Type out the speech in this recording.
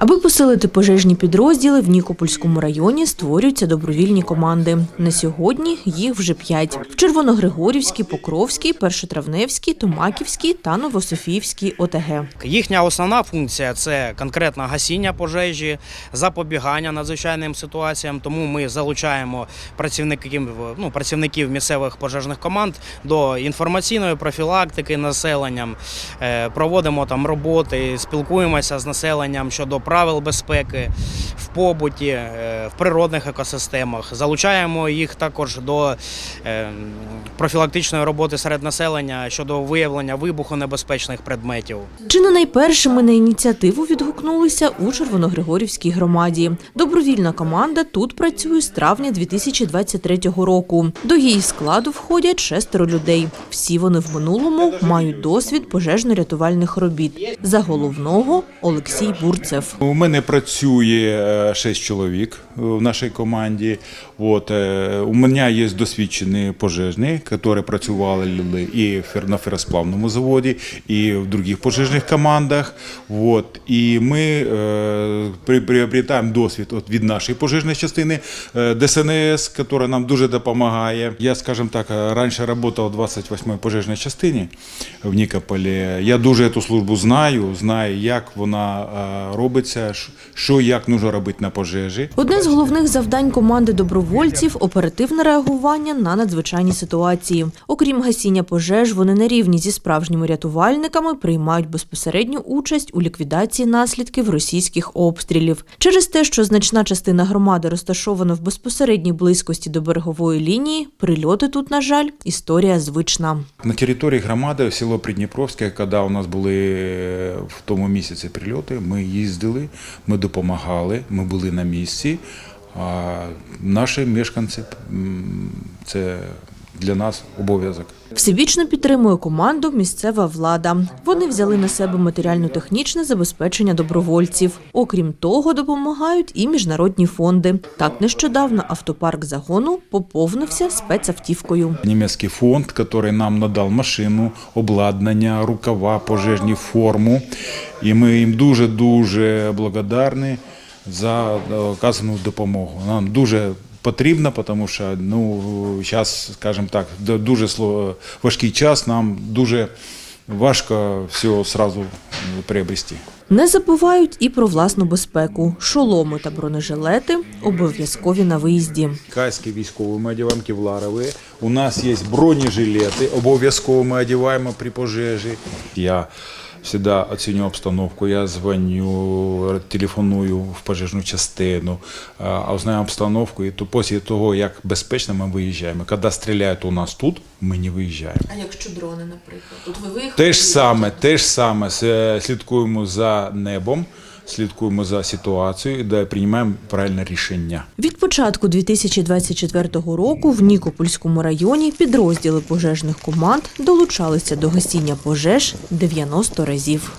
Аби посилити пожежні підрозділи, в Нікопольському районі створюються добровільні команди. На сьогодні їх вже п'ять: в Червоногригорівській, Покровській, Першотравневській, Томаківській та Новософіївській ОТГ. Їхня основна функція це конкретно гасіння пожежі, запобігання надзвичайним ситуаціям. Тому ми залучаємо працівників, ну, працівників місцевих пожежних команд до інформаційної профілактики населенням. Е, Проводимо там роботи, спілкуємося з населенням щодо правил безпеки побуті, е, в природних екосистемах. Залучаємо їх також до е, профілактичної роботи серед населення щодо виявлення вибухонебезпечних предметів. Чи не найпершими на ініціативу відгукнулися у Червоногригорівській громаді. Добровільна команда тут працює з травня 2023 року. До її складу входять шестеро людей. Всі вони в минулому мають досвід пожежно-рятувальних робіт. За головного Олексій Бурцев. У мене працює е, шість чоловік е, в нашій команді. От, е, у мене є досвідчені пожежні, які працювали і на феросплавному заводі, і в інших пожежних командах. От, і ми е, приобретаємо досвід від нашої пожежної частини ДСНС, яка нам дуже допомагає. Я, скажімо так, раніше працював в 28-й пожежній частині в Нікополі. Я дуже цю службу знаю, знаю, як вона робиться, що як потрібно робити на пожежі. Одне з головних завдань команди добровольців оперативне реагування на надзвичайні ситуації. Окрім гасіння пожеж, вони на рівні зі справжніми рятувальниками приймають безпосередню участь у ліквідації наслідків російських обстрілів. Через те, що значна частина громади розташована в безпосередній близькості до берегової лінії, прильоти тут, на жаль, історія звична. На території громади село Придніпровське, коли у нас були е, в тому місяці прильоти, ми їздили, ми допомагали, ми були на місці. А наші мешканці це для нас обов'язок. Всебічно підтримує команду місцева влада. Вони взяли на себе матеріально-технічне забезпечення добровольців. Окрім того, допомагають і міжнародні фонди. Так нещодавно автопарк загону поповнився спецавтівкою. Німецький фонд, який нам надав машину, обладнання, рукава, пожежні форму. І ми їм дуже-дуже благодарні за е, оказану допомогу. Нам дуже потрібно, тому що ну, зараз, скажімо так, дуже важкий час, нам дуже важко все одразу приобрести. Не забувають і про власну безпеку. Шоломи та бронежилети обов'язкові на виїзді. Каски військові ми одягаємо кевларові. У нас є бронежилети, обов'язково ми одягаємо при пожежі. Я завжди оцінюю обстановку, я дзвоню, телефоную в пожежну частину, а узнаю обстановку. І то після того, як безпечно ми виїжджаємо. Коли стріляють у нас тут, ми не виїжджаємо. А якщо дрони, наприклад, тут ви виїхали? Те ж саме, те ж саме С- слідкуємо за небом, слідкуємо за ситуацією де приймаємо правильне рішення. Від початку 2024 року в Нікопольському районі підрозділи пожежних команд долучалися до гасіння пожеж 90 разів.